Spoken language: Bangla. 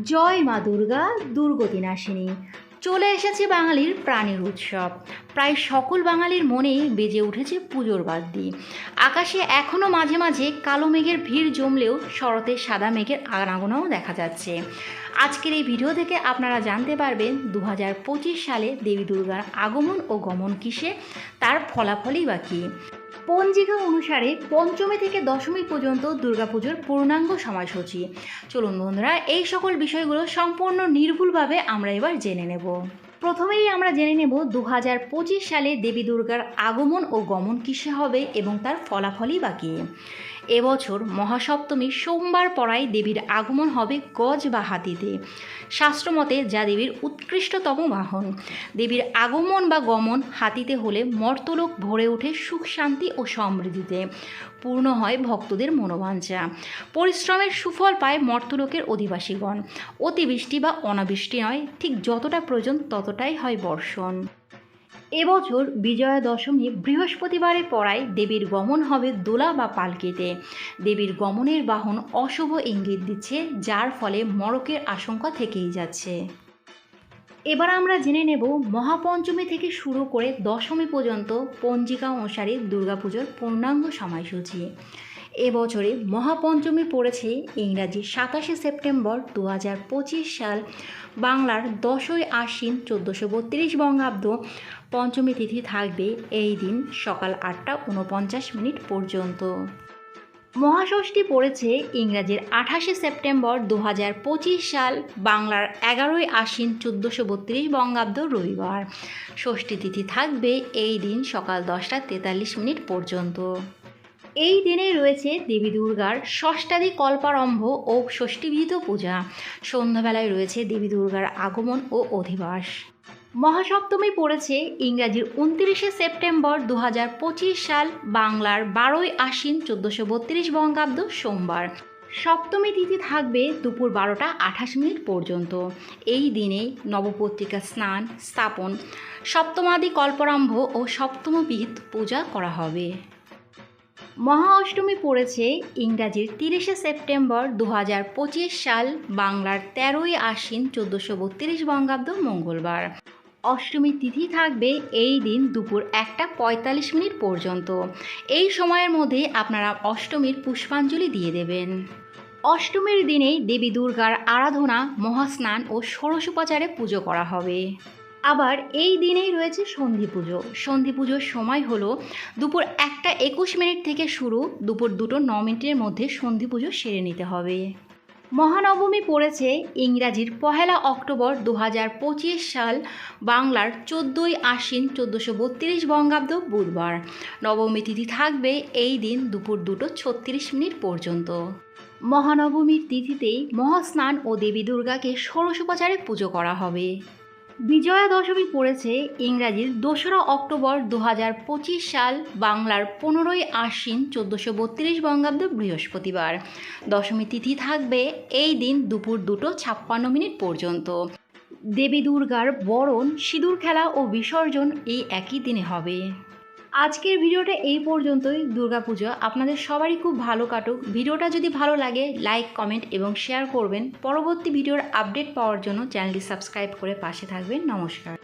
জয় মা দুর্গা দুর্গতি নাশিনী চলে এসেছে বাঙালির প্রাণের উৎসব। প্রায় সকল বাঙালির মনেই বেজে উঠেছে পুজোর বাদ্যি আকাশে এখনও মাঝে মাঝে কালো মেঘের ভিড় জমলেও শরতের সাদা মেঘের আনাগোনাও দেখা যাচ্ছে। আজকের এই ভিডিও থেকে আপনারা জানতে পারবেন দু হাজার পঁচিশ সালে দেবী দুর্গার আগমন ও গমন কিসে, তার ফলাফলই বা কী। পঞ্জিকা অনুসারে পঞ্চমী থেকে দশমী পর্যন্ত দুর্গাপুজোর পূর্ণাঙ্গ সময়সূচি। চলুন বন্ধুরা, এই সকল বিষয়গুলো সম্পূর্ণ নির্ভুলভাবে আমরা এবার জেনে নেব। প্রথমেই আমরা জেনে নেব দু হাজার পঁচিশ সালে দেবী দুর্গার আগমন ও গমন কিসে হবে এবং তার ফলাফলই বা এবছর মহাসপ্তমী সোমবার পড়ায় দেবীর আগমন হবে গজ বা হাতিতে শাস্ত্রমতে যা দেবীর উৎকৃষ্টতম বাহন। দেবীর আগমন বা গমন হাতিতে হলে মর্তলোক ভরে ওঠে সুখ শান্তি ও সমৃদ্ধিতে। পূর্ণ হয় ভক্তদের মনোবাঞ্ছা। পরিশ্রমের সুফল পায় মর্তলোকের অধিবাসীগণ। অতিবৃষ্টি বা অনাবৃষ্টি নয়, ঠিক যতটা প্রয়োজন ততটাই হয় বর্ষণ। এবছর বিজয়া দশমী বৃহস্পতিবারে পড়ায় দেবীর গমন হবে দোলা বা পালকিতে। দেবীর গমনের বাহন অশুভ ইঙ্গিত দিচ্ছে, যার ফলে মরকের আশঙ্কা থেকেই যাচ্ছে। এবার আমরা জেনে নেব মহাপঞ্চমী থেকে শুরু করে দশমী পর্যন্ত পঞ্জিকা অনুসারে দুর্গাপুজোর পূর্ণাঙ্গ সময়সূচি। এবছরে মহাপঞ্চমী পড়েছে ইংরাজি সাতাশে সেপ্টেম্বর দু হাজার পঁচিশ সাল। বাংলার দশই আশ্বিন চোদ্দোশো বত্রিশ বঙ্গাব্দ পঞ্চমী তিথি থাকবে এই দিন সকাল আটটা উনপঞ্চাশ মিনিট পর্যন্ত। মহাষষ্ঠী পড়েছে ইংরাজির আঠাশে সেপ্টেম্বর দু হাজার পঁচিশ সাল। বাংলার এগারোই আশ্বিন চোদ্দোশো বত্রিশ বঙ্গাব্দ রবিবার। ষষ্ঠী তিথি থাকবে এই দিন সকাল দশটা তেতাল্লিশ মিনিট পর্যন্ত। এই দিনে রয়েছে দেবী দুর্গার ষষ্ঠাদি কল্পারম্ভ ও ষষ্ঠীবিহিত পূজা। সন্ধ্যাবেলায় রয়েছে দেবী দুর্গার আগমন ও অধিবাস। মহাসপ্তমী পড়েছে ইংরাজির উনত্রিশে সেপ্টেম্বর দু হাজার পঁচিশ সাল, বাংলার বারোই আশ্বিন চোদ্দোশো বত্রিশ বঙ্গাব্দ সোমবার। সপ্তমী তিথি থাকবে দুপুর বারোটা আঠাশ মিনিট পর্যন্ত। এই দিনে নবপত্রিকা স্নান, স্থাপন, সপ্তমাদি কল্পরম্ভ ও সপ্তমবিদ পূজা করা হবে। মহা অষ্টমী পড়েছে ইংরাজির তিরিশে সেপ্টেম্বর দু হাজার পঁচিশ সাল বাংলার তেরোই আশ্বিন চোদ্দোশো বত্রিশ বঙ্গাব্দ মঙ্গলবার। অষ্টমী তিথি থাকবে এই দিন দুপুর একটা পঁয়তাল্লিশ মিনিট পর্যন্ত। এই সময়ের মধ্যে আপনারা অষ্টমীর পুষ্পাঞ্জলি দিয়ে দেবেন। অষ্টমীর দিনেই দেবী দুর্গার আরাধনা, মহাস্নান ও ষোড়শোপচারে পুজো করা হবে। আবার এই দিনেই রয়েছে সন্ধি পুজো। সন্ধি পুজোর সময় হলো দুপুর একটা একুশ মিনিট থেকে শুরু, দুপুর দুটো ন মিনিটের মধ্যে সন্ধি পুজো সেরে নিতে হবে। মহানবমী পড়েছে ইংরাজির পহেলা অক্টোবর দু হাজার পঁচিশ সাল, বাংলার চোদ্দোই আশ্বিন চোদ্দোশো বত্রিশ বঙ্গাব্দ বুধবার। নবমী তিথি থাকবে এই দিন দুপুর দুটো ছত্রিশ মিনিট পর্যন্ত। মহানবমীর তিথিতেই মহাস্নান ও দেবী দুর্গাকে ষোড়শোপচারে পুজো করা হবে। বিজয়া দশমী পড়েছে ইংরাজির দোসরা অক্টোবর দু হাজার পঁচিশ সাল বাংলার পনেরোই আশ্বিন চোদ্দোশো বত্রিশ বঙ্গাব্দ বৃহস্পতিবার। দশমী তিথি থাকবে এই দিন দুপুর দুটো ছাপ্পান্ন মিনিট পর্যন্ত। দেবী দুর্গার বরণ, সিঁদুর খেলা ও বিসর্জন এই একই দিনে হবে। আজকের ভিডিওটা এই পর্যন্তই, দুর্গাপুজো। আপনাদের সবারই খুব ভালো কাটুক। ভিডিওটা যদি ভালো লাগে লাইক কমেন্ট এবং শেয়ার করবেন। পরবর্তী ভিডিওর আপডেট পাওয়ার জন্য চ্যানেলটি সাবস্ক্রাইব করে পাশে থাকবেন। নমস্কার।